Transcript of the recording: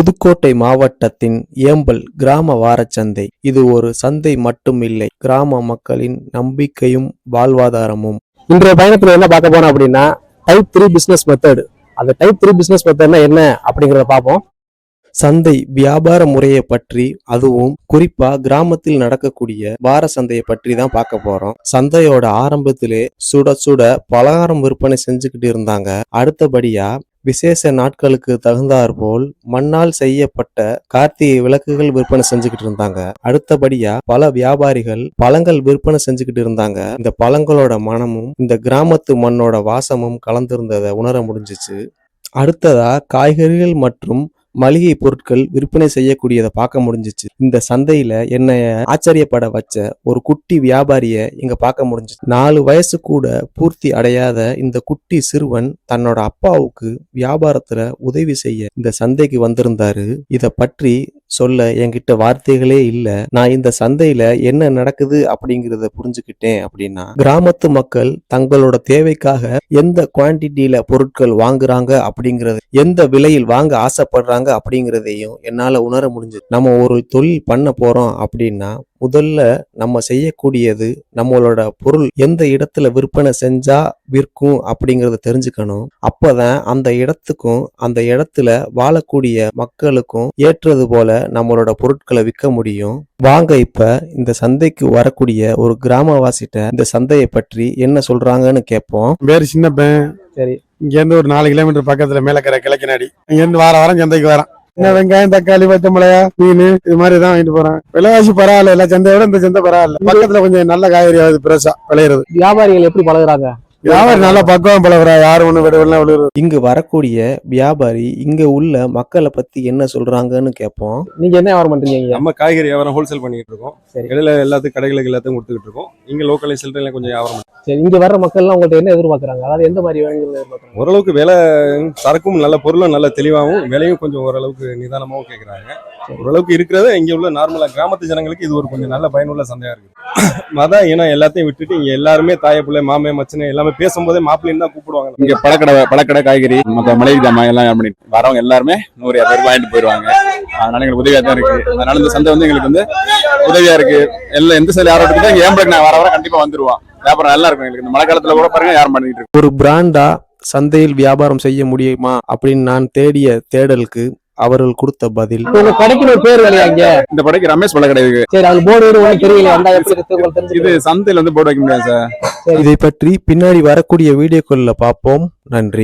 புதுக்கோட்டை மாவட்டத்தின் ஏம்பல் கிராம வாரச்சந்தை. இது ஒரு சந்தை மட்டுமில்லை கிராம மக்களின் நம்பிக்கையும் வாழ்வாதாரமும். இன்றைய பயணத்துல என்ன பார்க்க போனோம் அப்படின்னா டைப் த்ரீ பிசினஸ் மெத்தட் அந்த டைப் த்ரீ பிசினஸ் மெத்தட்னா என்ன அப்படிங்கறத பார்ப்போம். சந்தை வியாபார முறையை பற்றி அதுவும் குறிப்பா கிராமத்தில் நடக்கக்கூடிய வார சந்தையை பற்றி தான் பார்க்க போறோம். சந்தையோட ஆரம்பத்திலே சுட சுட பலகாரம் விற்பனை செஞ்சுக்கிட்டு இருந்தாங்க. அடுத்தபடியா விசேஷ நாட்களுக்கு தகுந்தாற்போல் மண்ணால் செய்யப்பட்ட கார்த்திகை விளக்குகள் விற்பனை செஞ்சுக்கிட்டு இருந்தாங்க. அடுத்தபடியா பல வியாபாரிகள் பழங்கள் விற்பனை செஞ்சுக்கிட்டு இருந்தாங்க. இந்த பழங்களோட மனமும் இந்த கிராமத்து மண்ணோட வாசமும் கலந்திருந்ததை உணர முடிஞ்சிச்சு. அடுத்ததா காய்கறிகள் மற்றும் மளிகை பொருட்கள் விற்பனை செய்யக்கூடியதை பார்க்க முடிஞ்சிச்சு. இந்த சந்தையில என்னைய ஆச்சரியப்பட வச்ச ஒரு குட்டி வியாபாரிய இங்க பார்க்க முடிஞ்சிச்சு. நாலு வயசு கூட பூர்த்தி அடையாத இந்த குட்டி சிறுவன் தன்னோட அப்பாவுக்கு வியாபாரத்துல உதவி செய்ய இந்த சந்தைக்கு வந்திருந்தாரு. இத பற்றி சொல்ல என்கிட்ட வார்த்தைகளே இல்ல. நான் இந்த சந்தையில என்ன நடக்குது அப்படிங்கிறத புரிஞ்சுக்கிட்டேன் அப்படின்னா கிராமத்து மக்கள் தங்களோட தேவைக்காக எந்த குவான்டிட்டியில பொருட்கள் வாங்குறாங்க அப்படிங்கறது எந்த விலையில் வாங்க ஆசைப்படுறாங்க அப்படிங்கிறதையும் என்னால உணர முடிஞ்சது. நம்ம ஒரு தொழில் பண்ண போறோம் அப்படின்னா முதல்ல நம்ம செய்யக்கூடியது நம்மளோட பொருள் எந்த இடத்துல விற்பனை செஞ்சா விற்கும் அப்படிங்கறத தெரிஞ்சுக்கணும். அப்பதான் அந்த இடத்துக்கும் அந்த இடத்துல வாழக்கூடிய மக்களுக்கும் ஏற்றது போல நம்மளோட பொருட்களை விற்க முடியும். வாங்க இப்ப இந்த சந்தைக்கு வரக்கூடிய ஒரு கிராமவாசிட்ட இந்த சந்தையை பற்றி என்ன சொல்றாங்கன்னு கேட்போம். பேர் சின்னப்பன். சரி. இங்க இருந்து ஒரு நாலு கிலோமீட்டர் பக்கத்துல மேலக்கரை கிழக்கு நாடி. இங்க இருந்து வார வாரம் சந்தைக்கு வரேன். என்ன வெங்காயம் தக்காளி பச்சை மிளகா மீன் இது மாதிரி தான் வாங்கிட்டு போறேன். விலைவாசி பரவாயில்ல. எல்லா சந்தையோட விட இந்த சந்தை பரவாயில்ல. பக்கத்துல கொஞ்சம் நல்ல காய்கறி ஆகுது பிரசா விளையிறது. வியாபாரிகள் எப்படி பழகுறாங்க? வியாபாரி நல்லா பக்குவம் பழகுறா யாரும் ஒண்ணு விடவில்லை விழுது இங்கு வரக்கூடிய வியாபாரி இங்க உள்ள மக்களை பத்தி என்ன சொல்றாங்கன்னு கேட்போம். நீங்க என்ன வியாபாரம் பண்றீங்க? நம்ம காய்கறி வியாபாரம் ஹோல்சேல் பண்ணிட்டு இருக்கோம். சரி. இடையில எல்லாத்துக்கும் கடைகளுக்கு எல்லாத்துக்கும் கொடுத்துக்கிட்டு இருக்கோம். இங்க லோக்கல் சில்லறையில கொஞ்சம் வியாபாரம். சரி இங்க வர்ற மக்கள் எல்லாம் உங்கள்ட்ட என்ன எதிர்பார்க்கறாங்க? அதாவது எந்த மாதிரி வேணுங்கிறத எதிர்பார்க்கறாங்க? ஓரளவுக்கு விலை சரக்கும் நல்ல பொருளும் நல்ல தெளிவாகவும் விலையும் கொஞ்சம் ஓரளவுக்கு நிதானமாகவும் கேட்குறாங்க ஓரளவுக்கு இருக்கிறத இங்க உள்ள நார்மலா கிராமத்து ஜனங்களுக்கு இது ஒரு கொஞ்சம் நல்ல பயனுள்ள சந்தையா இருக்கு. மத இனம் எல்லாத்தையும் விட்டுட்டு இங்க எல்லாருமே தாய பிள்ளை மாமே மச்சனை எல்லாமே பேசும்போதே மாப்பிள்ளைன்னு தான் கூப்பிடுவாங்க. இங்க பழக்கடை பழக்கடை காய்கறி மற்ற மளிகை ஜாமான் எல்லாம் பண்ணி வரவங்க எல்லாருமே நூறு இரநூறு வாங்கிட்டு போயிடுவாங்க. அதனால எங்களுக்கு உதவியா தான் இருக்கு. அதனால இந்த சந்தை வந்து எங்களுக்கு வந்து உதவியா இருக்கு. எல்லாம் எந்த சைடு யாரும் இருக்குது இங்க ஏம்பளுக்கு நான் வர வர கண்டிப்பா வந்துருவோம் வியாபாரம் நல்லா இருக்கும் எங்களுக்கு. இந்த மழை காலத்துல கூட பாருங்க யாரும் பண்ணிட்டு இருக்கு. ஒரு பிராண்டா சந்தையில் வியாபாரம் செய்ய முடியுமா அப்படின்னு நான் தேடிய தேடலுக்கு அவர்கள் கொடுத்த பதில். உங்க கடைக்கு ஒரு பேர் வேலையா இங்க? இந்த படைக்கு ரமேஷ் பழக்கடை இருக்கு சரி அது போர்டு ஒன்றும் தெரியல. வந்தா எப்படி இருக்கு உங்களுக்கு இது சந்தையில வந்து போர்டு வைக்க முடியாது சார். இதை பற்றி பின்னாடி வரக்கூடிய வீடியோக்களில் பார்ப்போம். நன்றி.